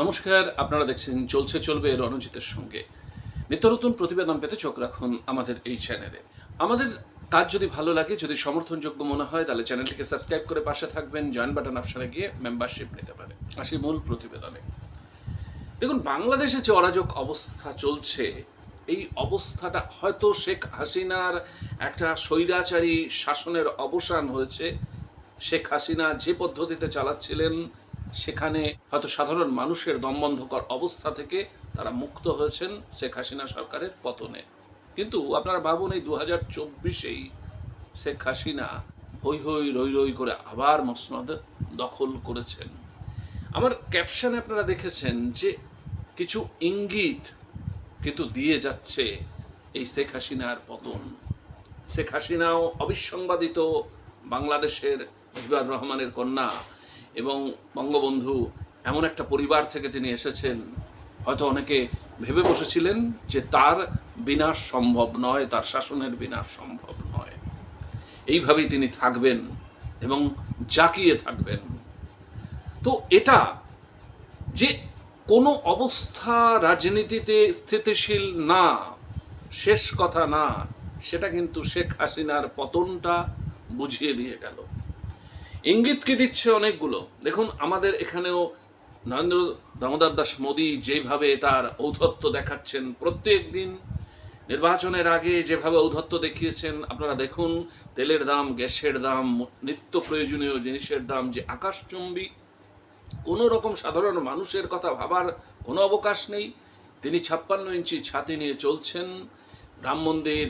নমস্কার, আপনারা দেখছেন চলছে চলবে রণজিতের সঙ্গে। নিত্য নতুন প্রতিবেদন পেতে চোখ রাখুন আমাদের এই চ্যানেলে। আমাদের কাজ যদি ভালো লাগে, যদি সমর্থনযোগ্য মনে হয়, তাহলে চ্যানেলটিকে সাবস্ক্রাইব করে পাশে থাকবেন, জয়েন বাটন অপশনে গিয়ে মেম্বারশিপ নিতে পারে। আসি মূল প্রতিবেদনে। দেখুন, বাংলাদেশে যে অরাজক অবস্থা চলছে, এই অবস্থাটা হয়তো শেখ হাসিনার একটা স্বৈরাচারী শাসনের অবসান হয়েছে। শেখ হাসিনা যে পদ্ধতিতে চালাচ্ছিলেন সেখানে হয়তো সাধারণ মানুষের দমবন্ধকর অবস্থা থেকে তারা মুক্ত হয়েছেন শেখ হাসিনা সরকারের পতনে। কিন্তু আপনারা ভাবুন, এই দু হাজার চব্বিশেই শেখ হাসিনা হই হই রই রই করে আবার মসনদ দখল করেছেন। আমার ক্যাপশনে আপনারা দেখেছেন যে কিছু ইঙ্গিত কিন্তু দিয়ে যাচ্ছে এই শেখ হাসিনার পতন। শেখ হাসিনাও অবিসংবাদিত বাংলাদেশের মুজিবুর রহমানের কন্যা এবং বঙ্গবন্ধু এমন একটা পরিবার থেকে তিনি এসেছেন। হয়তো অনেকে ভেবে বসেছিলেন যে তার বিনাশ সম্ভব নয়, তার শাসনের বিনাশ সম্ভব নয়। এইভাবেই তিনি থাকবেন এবং জাকিয়ে থাকবেন। তো এটা যে কোনো অবস্থা রাজনীতিতে স্থিতিশীল না, শেষ কথা না, সেটা কিন্তু শেখ হাসিনার পতনটা বুঝিয়ে দিয়ে গেল। ইঙ্গিত কি দিচ্ছে অনেকগুলো? দেখুন, আমাদের এখানেও নরেন্দ্র দামোদর দাস মোদী যেভাবে তার ঔদ্ধত্য দেখাচ্ছেন প্রত্যেক দিন, নির্বাচনের আগে যেভাবে ঔদ্ধত্য দেখিয়েছেন, আপনারা দেখুন, তেলের দাম, গ্যাসের দাম, নিত্য প্রয়োজনীয় জিনিসের দাম, যে আকাশচুম্বী কোনো রকম সাধারণ মানুষের কথা ভাবার কোনো অবকাশ নেই। তিনি ছাপ্পান্ন ইঞ্চি ছাতি নিয়ে চলছেন, রাম মন্দির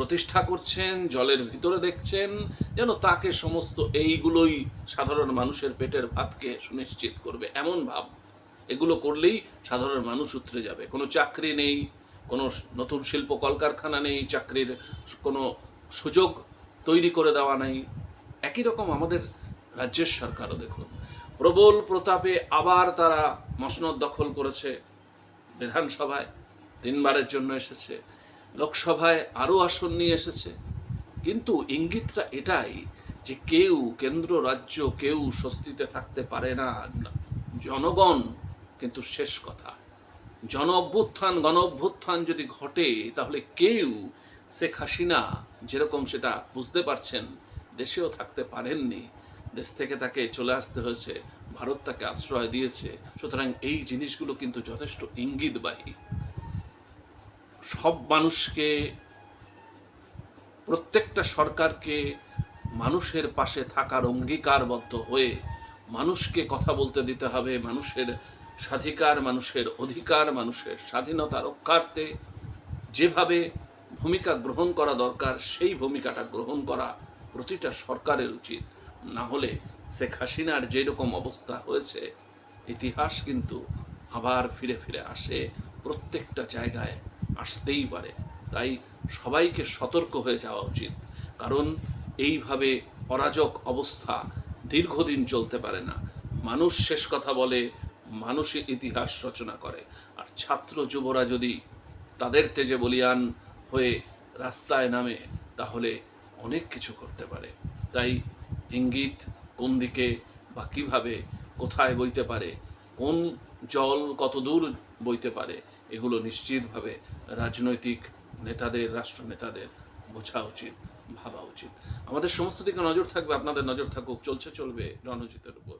প্রতিষ্ঠা করছেন, জলের ভিতরে দেখছেন, যেন তাকে সমস্ত এইগুলোই সাধারণ মানুষের পেটের ভাতকে সুনিশ্চিত করবে। এমন ভাব। এগুলো করলেই সাধারণ মানুষ উতরে যাবে। কোনো চাকরি নেই, কোনো নতুন শিল্প কলকারখানা নেই, চাকরির কোনো সুযোগ তৈরি করে দেওয়া নেই। একই রকম আমাদের রাজ্যের সরকারও দেখুন। প্রবল প্রতাপে আবার তারা মসনদ দখল করেছে বিধানসভায়, তিনবারের জন্য এসেছে। লোকসভায় আরও আসন নিয়ে এসেছে। কিন্তু ইঙ্গিতটা এটাই যে কেউ কেন্দ্র, রাজ্য, কেউ স্বস্তিতে থাকতে পারে না। জনগণ কিন্তু শেষ কথা। জন অভ্যুত্থান গণ অভ্যুত্থান যদি ঘটে, তাহলে কেউ শেখ হাসিনা যেরকম সেটা বুঝতে পারছেন, দেশেও থাকতে পারেননি। দেশ থেকে তাকে চলে আসতে হয়েছে, ভারত তাকে আশ্রয় দিয়েছে। সুতরাং এই জিনিসগুলো কিন্তু যথেষ্ট ইঙ্গিতবাহী। সব মানুষকে, প্রত্যেকটা সরকারকে মানুষের পাশে থাকার অঙ্গীকারবদ্ধ হয়ে মানুষকে কথা বলতে দিতে হবে, মানুষের স্বাধিকার, মানুষের অধিকার, মানুষের স্বাধীনতা রক্ষার্থে। যেভাবে ভূমিকা গ্রহণ করা দরকার, সেই ভূমিকাটা গ্রহণ করা প্রতিটা সরকারের উচিত। না হলে শেখ হাসিনার যেরকম অবস্থা হয়েছে, ইতিহাস কিন্তু আবার ফিরে ফিরে আসে প্রত্যেকটা জায়গায়, আসতেই পারে। তাই সবাইকে সতর্ক হয়ে যাওয়া উচিত। কারণ এইভাবে অরাজক অবস্থা দীর্ঘদিন চলতে পারে না। মানুষ শেষ কথা বলে, মানুষই ইতিহাস রচনা করে। আর ছাত্র যুবরা যদি তাদের তেজে বলিয়ান হয়ে রাস্তায় নামে, তাহলে অনেক কিছু করতে পারে। তাই ইঙ্গিত কোন দিকে বা কীভাবে কোথায় বইতে পারে কোন জল কত দূর বইতে পারে এগুলো নিশ্চিতভাবে রাজনৈতিক নেতাদের রাষ্ট্র নেতাদের বোঝা উচিত, ভাবা উচিত। আমাদের সমস্ত দিকে নজর থাকবে, আপনাদের নজর থাকুক, চলছে, চলবে, রণজিতের উপর।